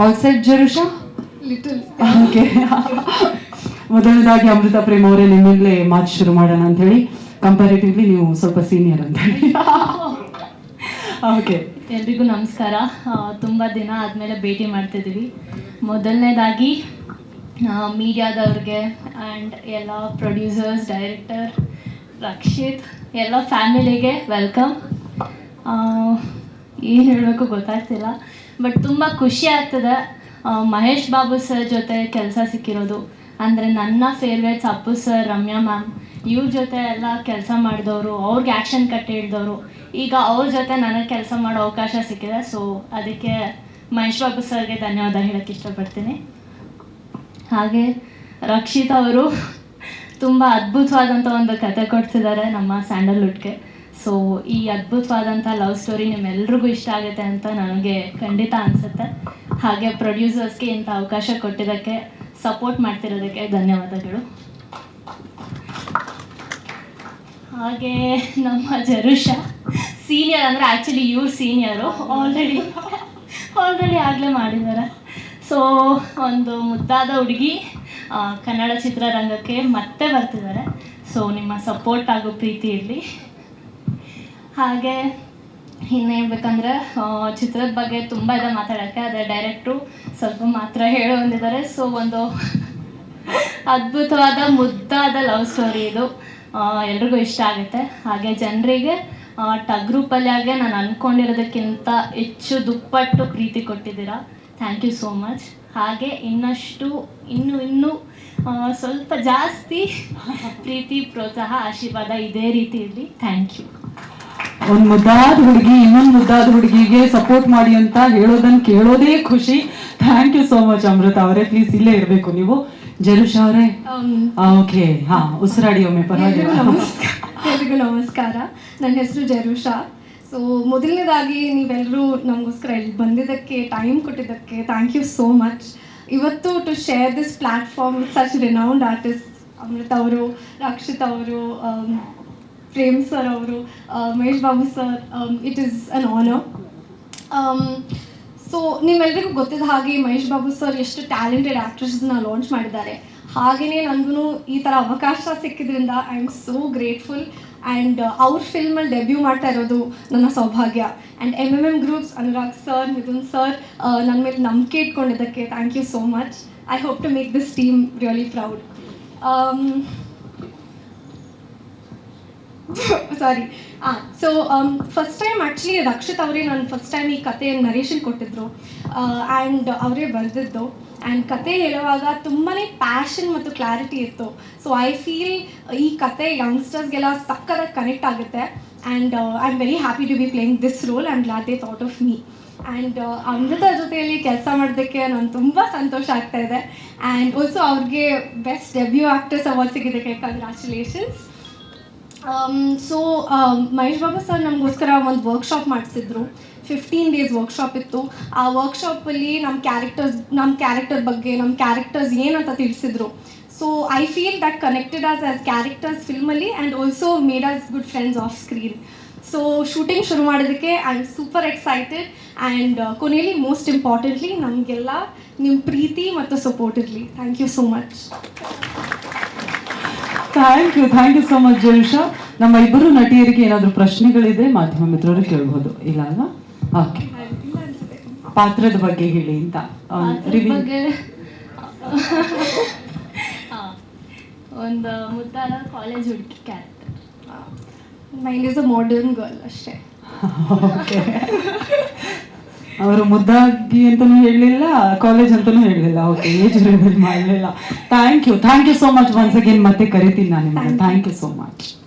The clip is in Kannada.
All set Jarusha little okay ಮೊದಲನೇದಾಗಿ ಅಮೃತ ಪ್ರೇಮ ಅವರೇ ನಿಮ್ಮಿಂದಲೇ ಮಾತು ಶುರು ಮಾಡೋಣ ಅಂತ ಹೇಳಿ ಕಂಪ್ಯಾರಿಟಿವ್ಲಿ ನೀವು ಸ್ವಲ್ಪ ಸೀನಿಯರ್ ಅಂತ ಹೇಳಿ. ಓಕೆ ಎಲ್ರಿಗೂ ನಮಸ್ಕಾರ. ತುಂಬ ದಿನ ಆದಮೇಲೆ ಭೇಟಿ ಮಾಡ್ತಿದ್ದೀವಿ. ಮೊದಲನೇದಾಗಿ ಮೀಡಿಯಾದವ್ರಿಗೆ ಆ್ಯಂಡ್ ಎಲ್ಲ ಪ್ರೊಡ್ಯೂಸರ್ಸ್ ಡೈರೆಕ್ಟರ್ ರಕ್ಷಿತ್ ಎಲ್ಲ ಫ್ಯಾಮಿಲಿಗೆ ವೆಲ್ಕಮ್ ಏನು ಹೇಳಬೇಕು ಗೊತ್ತಾಗ್ತಿಲ್ಲ. ಬಟ್ ತುಂಬ ಖುಷಿ ಆಗ್ತದೆ ಮಹೇಶ್ ಬಾಬು ಸರ್ ಜೊತೆ ಕೆಲಸ ಸಿಕ್ಕಿರೋದು. ಅಂದರೆ ನನ್ನ favourites Appu sir Ramya ma'am ಇವ್ರ ಜೊತೆ ಎಲ್ಲ ಕೆಲಸ ಮಾಡಿದವರು, ಅವ್ರಿಗೆ ಆ್ಯಕ್ಷನ್ ಕಟ್ ಹಿಡಿದವರು ಈಗ ಅವ್ರ ಜೊತೆ ನನಗೆ ಕೆಲಸ ಮಾಡೋ ಅವಕಾಶ ಸಿಕ್ಕಿದೆ ಸೊ ಅದಕ್ಕೆ ಮಹೇಶ್ ಬಾಬು ಸರ್ಗೆ ಧನ್ಯವಾದ ಹೇಳೋಕ್ಕೆ ಇಷ್ಟಪಡ್ತೀನಿ. ಹಾಗೆ ರಕ್ಷಿತ್ ಅವರು ತುಂಬ ಅದ್ಭುತವಾದಂಥ ಒಂದು ಕತೆ ಕೊಡ್ತಿದ್ದಾರೆ ನಮ್ಮ ಸ್ಯಾಂಡಲ್ವುಡ್ಗೆ. ಸೊ ಈ ಅದ್ಭುತವಾದಂಥ ಲವ್ ಸ್ಟೋರಿ ನಿಮ್ಮೆಲ್ರಿಗೂ ಇಷ್ಟ ಆಗುತ್ತೆ ಅಂತ ನನಗೆ ಖಂಡಿತ ಅನಿಸುತ್ತೆ. ಹಾಗೆ ಪ್ರೊಡ್ಯೂಸರ್ಸ್ಗೆ ಇಂಥ ಅವಕಾಶ ಕೊಟ್ಟಿದ್ದಕ್ಕೆ ಸಪೋರ್ಟ್ ಮಾಡ್ತಿರೋದಕ್ಕೆ ಧನ್ಯವಾದಗಳು. ಹಾಗೆ ನಮ್ಮ ಜರುಷ ಸೀನಿಯರ್ ಅಂದರೆ ಆ್ಯಕ್ಚುಲಿ ಇವ್ರ ಸೀನಿಯರು ಆಲ್ರೆಡಿ ಆಲ್ರೆಡಿ ಆಗಲೇ ಮಾಡಿದ್ದಾರೆ. ಸೊ ಒಂದು ಮುದ್ದಾದ ಹುಡುಗಿ ಕನ್ನಡ ಚಿತ್ರರಂಗಕ್ಕೆ ಮತ್ತೆ ಬರ್ತಿದ್ದಾರೆ. ಸೊ ನಿಮ್ಮ ಸಪೋರ್ಟ್ ಆಗೋ ಪ್ರೀತಿ ಇರಲಿ. ಹಾಗೆ ಇನ್ನು ಹೇಳ್ಬೇಕಂದ್ರೆ ಚಿತ್ರದ ಬಗ್ಗೆ ತುಂಬ ಇದೆ ಮಾತಾಡೋಕ್ಕೆ, ಆದರೆ ಡೈರೆಕ್ಟ್ರು ಸ್ವಲ್ಪ ಮಾತ್ರ ಹೇಳೋ ಒಂದಿದ್ದಾರೆ. ಸೊ ಒಂದು ಅದ್ಭುತವಾದ, ಮುದ್ದಾದ ಲವ್ ಸ್ಟೋರಿ ಇದು. ಎಲ್ರಿಗೂ ಇಷ್ಟ ಆಗುತ್ತೆ. ಹಾಗೆ ಜನರಿಗೆ ಟಗ್ರು ಪಲ್ಯಾಗೆ ನಾನು ಅಂದ್ಕೊಂಡಿರೋದಕ್ಕಿಂತ ಹೆಚ್ಚು ದುಪ್ಪಟ್ಟು ಪ್ರೀತಿ ಕೊಟ್ಟಿದ್ದೀರಾ. ಥ್ಯಾಂಕ್ ಯು ಸೋ ಮಚ್ ಹಾಗೆ ಇನ್ನಷ್ಟು, ಇನ್ನು, ಇನ್ನೂ ಸ್ವಲ್ಪ ಜಾಸ್ತಿ ಪ್ರೀತಿ, ಪ್ರೋತ್ಸಾಹ, ಆಶೀರ್ವಾದ ಇದೇ ರೀತಿ ಇರಲಿ ಥ್ಯಾಂಕ್ ಯು ಒಂದ್ ಮುದ್ದಾದ ಹುಡುಗಿ ಇನ್ನೊಂದು ಮುದ್ದಾದ ಹುಡುಗಿಗೆ ಸಪೋರ್ಟ್ ಮಾಡಿ ಅಂತ ಹೇಳೋದನ್ನ ಕೇಳೋದೇ ಖುಷಿ. Thank you so much Amrutha ಅವರೇ. ಪ್ಲೀಸ್ ಇಲ್ಲೇ ಇರಬೇಕು ನೀವು. ಜರುಷಾ ಅವರೇ? ಓಕೆ ಹಾ ಉಸಿರಾಡಿ ಒಮ್ಮೆ ಪರವಾಗಿಲ್ಲ. ನಮಸ್ಕಾರ. ಎಲ್ರಿಗೂ ನಮಸ್ಕಾರ. ನನ್ನ ಹೆಸರು ಜರುಷಾ ಸೊ ಮೊದಲನೇದಾಗಿ ನೀವೆಲ್ಲರೂ ನಮಗೋಸ್ಕರ ಇಲ್ಲಿ ಬಂದಿದ್ದಕ್ಕೆ ಟೈಮ್ ಕೊಟ್ಟಿದ್ದಕ್ಕೆ ಥ್ಯಾಂಕ್ ಯು ಸೋ ಮಚ್ ಇವತ್ತು to share this platform with such renowned artist Amrutha ಅವರು ರಕ್ಷಿತ್ ಅವರು ಪ್ರೇಮ್ ಸರ್ ಅವರು Mahesh Babu sir it is an honour so ನಿಮ್ಮೆಲ್ರಿಗೂ ಗೊತ್ತಿದ್ದ ಹಾಗೆ ಮಹೇಶ್ ಬಾಬು ಸರ್ ಎಷ್ಟು ಟ್ಯಾಲೆಂಟೆಡ್ ಆ್ಯಕ್ಟ್ರೆಸ್ನ ಲಾಂಚ್ ಮಾಡಿದ್ದಾರೆ. ಹಾಗೆಯೇ ನನಗೂ ಈ ಥರ ಅವಕಾಶ ಸಿಕ್ಕಿದ್ರಿಂದ I am so grateful and ಅವ್ರ ಫಿಲ್ಮಲ್ಲಿ ಡೆಬ್ಯೂ ಮಾಡ್ತಾ ಇರೋದು ನನ್ನ ಸೌಭಾಗ್ಯ. And M M M groups Anurag sir Mithun sir ನನ್ನ ಮೇಲೆ ನಂಬಿಕೆ ಇಟ್ಕೊಂಡಿದ್ದಕ್ಕೆ thank you so much I hope to make this team really proud sorry ಹಾಂ so first time actually Rakshit ಅವರೇ ನಾನು ಫಸ್ಟ್ ಟೈಮ್ ಈ ಕತೆ ನರೇಷನ್ ಕೊಟ್ಟಿದ್ರು. ಆ್ಯಂಡ್ ಅವರೇ ಬರೆದಿದ್ದು. ಆ್ಯಂಡ್ ಕತೆ ಹೇಳುವಾಗ ತುಂಬಾ ಪ್ಯಾಷನ್ ಮತ್ತು ಕ್ಲಾರಿಟಿ ಇತ್ತು. ಸೊ ಐ ಫೀಲ್ ಈ ಕತೆ ಯಂಗ್ಸ್ಟರ್ಸ್ಗೆಲ್ಲ ಸಕ್ಕತ್ತಾಗಿ ಕನೆಕ್ಟ್ ಆಗುತ್ತೆ. And I am very happy to be playing this role and lot they thought of me and Amrutha ಜೊತೆಯಲ್ಲಿ ಕೆಲಸ ಮಾಡೋದಕ್ಕೆ ನಾನು ತುಂಬ ಸಂತೋಷ ಆಗ್ತಾ ಇದೆ. ಆ್ಯಂಡ್ ಆಲ್ಸೋ ಅವ್ರಿಗೆ best debut actors award ಸಿಗಿದ್ದಕ್ಕೆ congratulations so Mahesh Baba sir ನಮಗೋಸ್ಕರ ಒಂದು ವರ್ಕ್ಶಾಪ್ ಮಾಡಿಸಿದ್ರು. ಫಿಫ್ಟೀನ್ ಡೇಸ್ ವರ್ಕ್ಶಾಪ್ ಇತ್ತು. ಆ ವರ್ಕ್ಶಾಪಲ್ಲಿ ನಮ್ಮ ಕ್ಯಾರೆಕ್ಟರ್ಸ್ ನಮ್ಮ ಕ್ಯಾರೆಕ್ಟರ್ ಬಗ್ಗೆ ನಮ್ಮ ಕ್ಯಾರೆಕ್ಟರ್ಸ್ ಏನಂತ ತಿಳಿಸಿದ್ರು. So I feel that connected us as characters ಫಿಲ್ಮಲ್ಲಿ and also made us good friends off screen so shooting ಶುರು ಮಾಡೋದಕ್ಕೆ I am super excited and ಕೊನೆಯಲ್ಲಿ ಮೋಸ್ಟ್ ಇಂಪಾರ್ಟೆಂಟ್ಲಿ ನಮಗೆಲ್ಲ ನಿಮ್ಮ ಪ್ರೀತಿ ಮತ್ತು ಸಪೋರ್ಟ್ ಇರಲಿ. Thank you so much thank you thank you so much Jarusha ನಮ್ಮ ಇಬ್ಬರು ನಟಿಯರಿಗೆ ಏನಾದರೂ ಪ್ರಶ್ನೆಗಳಿದೆ ಮಾಧ್ಯಮ ಮಿತ್ರರು ಕೇಳ್ಬೋದು. ಇಲ್ಲ ಅಲ್ಲ ಓಕೆ ಪಾತ್ರದ ಬಗ್ಗೆ ಹೇಳಿ ಅಂತ. ಒಂದು ಮುದ್ದಾದ ಕಾಲೇಜ್ ಹುಡುಗಿ character mind is a modern girl ಅಷ್ಟೇ. ಓಕೆ ಅವರು ಮುದ್ದಾಗಿ ಅಂತಲೂ ಹೇಳಲಿಲ್ಲ ಕಾಲೇಜ್ ಅಂತಲೂ ಹೇಳಲಿಲ್ಲ. ಓಕೆ ಏಜ್ ರಿವೀಲ್ ಮಾಡಲಿಲ್ಲ. Thank you thank you so much once again ಮತ್ತೆ ಕರಿತೀನಿ ನಾನು ನಿಮಗೆ. Thank you so much